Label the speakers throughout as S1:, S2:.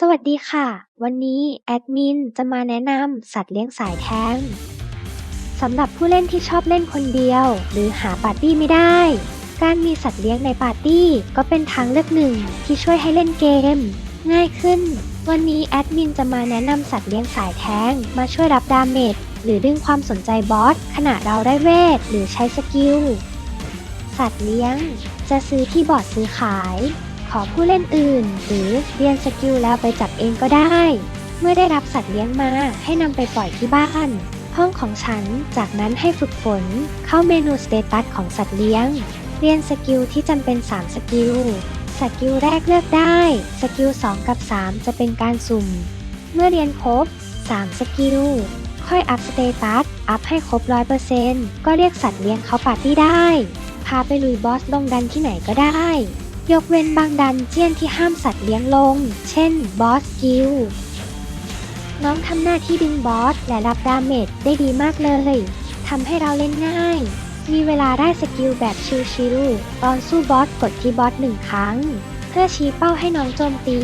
S1: สวัสดีค่ะ วันนี้แอดมินจะมาแนะนำสัตว์เลี้ยงสายแท้งสำหรับผู้เล่นที่ชอบเล่นคนเดียว หรือหาปาร์ตี้ไม่ได้ การมีสัตว์เลี้ยงในปาร์ตี้ก็เป็นทางเลือกหนึ่งที่ช่วยให้เล่นเกม ง่ายขึ้น วันนี้แอดมินจะมาแนะนำสัตว์เลี้ยงสายแท้งมาช่วยรับดาเมจหรือดึงความสนใจบอสขณะเราได้เวทหรือใช้สกิลสัตว์เลี้ยง จะซื้อที่บอร์ดซื้อขาย ขอผู้เล่นอื่น หรือเรียนสกิลแล้วไปจับเองก็ได้ เมื่อได้รับสัตว์เลี้ยงมาให้นำไปปล่อยที่บ้าน ห้องของฉัน จากนั้นให้ฝึกฝน เข้าเมนูสเตตัสของสัตว์เลี้ยง เรียนสกิลที่จำเป็น 3 สกิล สกิลแรกเลือกได้ สกิล 2 กับ 3 จะเป็นการสุ่ม เมื่อเรียนครบ 3 สกิล ค่อยอัพสเตตัส อัพให้ครบ 100%ก็เรียกสัตว์เลี้ยงเขาปาร์ตี้ได้ พาไปลุยบอสลงดันที่ไหนก็ได้ ยกเว้นบางดันเจียนที่ห้ามสัตว์เลี้ยงลง เช่น บอสกิล น้องทำหน้าที่ดึงบอส และรับดาเมจได้ดีมากเลย ทำให้เราเล่นง่าย มีเวลาได้สกิลแบบชิลๆตอนสู้บอสกดที่บอสหนึ่งครั้ง เพื่อชี้เป้าให้น้องโจมตี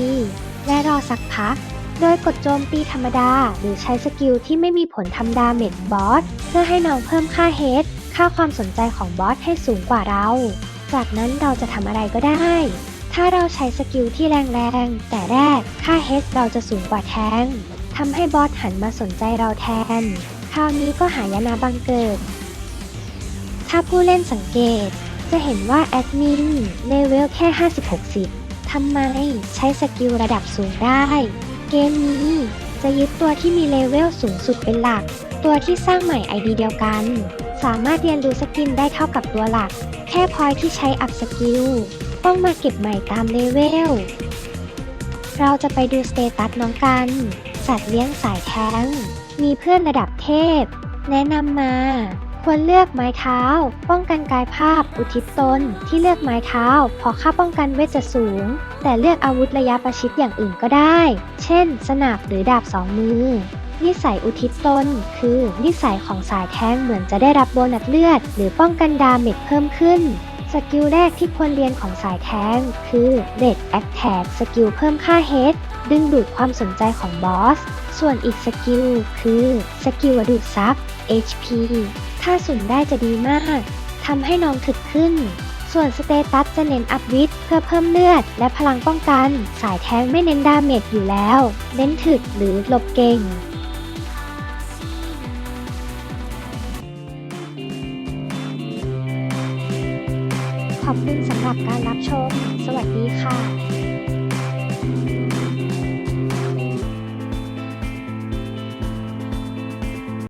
S1: และรอสักพัก โดยกดโจมตีธรรมดา หรือใช้สกิลที่ไม่มีผลทำดาเมจบอส เพื่อให้น้องเพิ่มค่าเฮดค่าความสนใจของบอสให้สูงกว่าเรา จากนั้นเราจะทำอะไรก็ได้ ถ้าเราใช้สกิลที่แรงๆ แต่แรกค่าเฮดเราจะสูงกว่าแทงทำให้บอสหันมาสนใจเราแทน คราวนี้ก็หายนะบังเกิด ถ้าผู้เล่นสังเกต จะเห็นว่าแอดมินเลเวลแค่ 50-60ทำไมใช้สกิลระดับสูงได้ เกมนี้จะยึดตัวที่มีเลเวลสูงสุดเป็นหลัก ตัวที่สร้างใหม่ ID เดียวกัน สามารถเรียนรู้สกินได้เท่ากับตัวหลัก แค่พอยที่ใช้อัพสกิล ต้องมาเก็บใหม่ตามเลเวล เราจะไปดูสเตตัสน้องกัน สัตว์เลี้ยงสายแท้ง มีเพื่อนระดับเทพ แนะนำมา ควรเลือกไม้เท้า ป้องกันกายภาพ อุทิศตน ที่เลือกไม้เท้าเพราะค่าป้องกันเวทจะสูง แต่เลือกอาวุธระยะประชิดอย่างอื่นก็ได้ เช่น สนับหรือดาบสองมือ นิสัยอุทิศตน คือนิสัยของสายแท้งเหมือนจะได้รับโบนัสเลือด หรือป้องกันดาเมจเพิ่มขึ้น สกิลแรกที่ควรเรียนของสายแท้งคือ Red Attack สกิลเพิ่มค่า Head ดึงดูดความสนใจของบอส ส่วนอีกสกิลคือสกิลดูดซับ HP ถ้าสุ่มได้จะดีมาก ทำให้น้องถึกขึ้น ส่วนสเตตัสจะเน้นอัพวิทเพื่อเพิ่มเลือด และพลังป้องกัน สายแท้งไม่เน้นดาเมจอยู่แล้ว เน้นถึกหรือหลบเก่ง ขอบคุณสำหรับการรับชม สวัสดีค่ะ